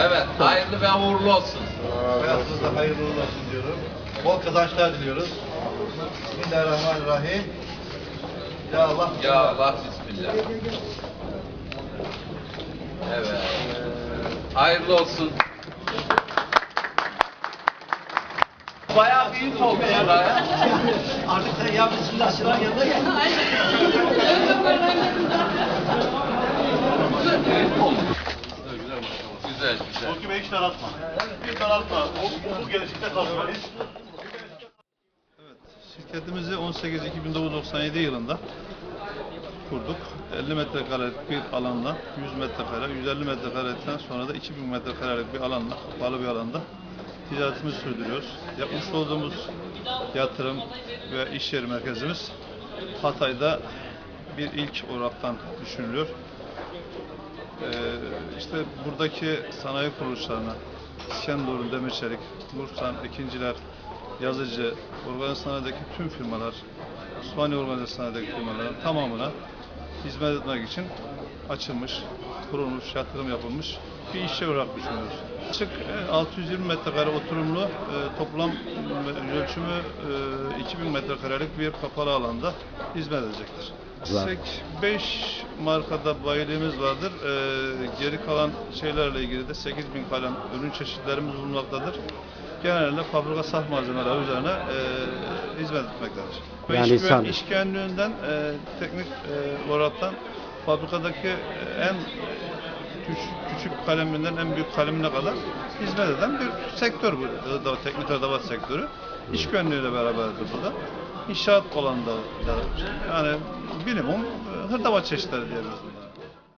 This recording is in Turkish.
Evet, hayırlı ve uğurlu olsun. Hayatınızda hayırlı uğurlu olsun diyorum. Bol kazançlar diliyoruz. Bismillahirrahmanirrahim. Ya Allah. Ya Allah, Bismillah. Evet. Hayırlı olsun. Bayağı büyük oldu buraya. Artık sen ya Bismillah Şıran yanına gel. Güzel, güzel. Korku Bey hiç daraltma. Bir daraltma. O, bu gelişikte kalmalıyız. Şirketimizi 18-2997 yılında kurduk. 50 metrekarelik bir alanda 100 metrekare, 150 metrekarelikten sonra da 2000 metrekarelik bir alanda, kapalı bir alanda ticaretimizi sürdürüyoruz. Yapmış olduğumuz yatırım ve iş yeri merkezimiz Hatay'da bir ilk olaraktan düşünülüyor. Ee, işte buradaki sanayi kuruluşlarına İskenderun, Demirçelik, Mursan, İkinciler, Yazıcı, organize sanayideki tüm firmalar, Osmaniye organize sanayideki firmaların tamamına hizmet etmek için açılmış, kurulmuş, yatırım yapılmış bir iş yeri olarak düşünüyoruz. Açık e, 620 metrekare oturumlu e, toplam e, ölçümü e, 2000 metrekarelik bir kapalı alanda hizmet edecektir. 5 markada bayiliğimiz vardır. Geri kalan şeylerle ilgili de 8000 kalem ürün çeşitlerimiz bulunmaktadır. Genelde fabrika saf malzemeler üzerine e, hizmet etmektedir. Yani iş, insan- iş güvenliğinden e, teknik e, olaraktan fabrikadaki e, en küçük, küçük kaleminden en büyük kalemine kadar hizmet eden bir sektör bu. Teknik hırdavat sektörü. İş güvenliğiyle beraberdir bu da. İnşaat alanında da yani minimum e, hırdavat çeşitleri diyebiliriz.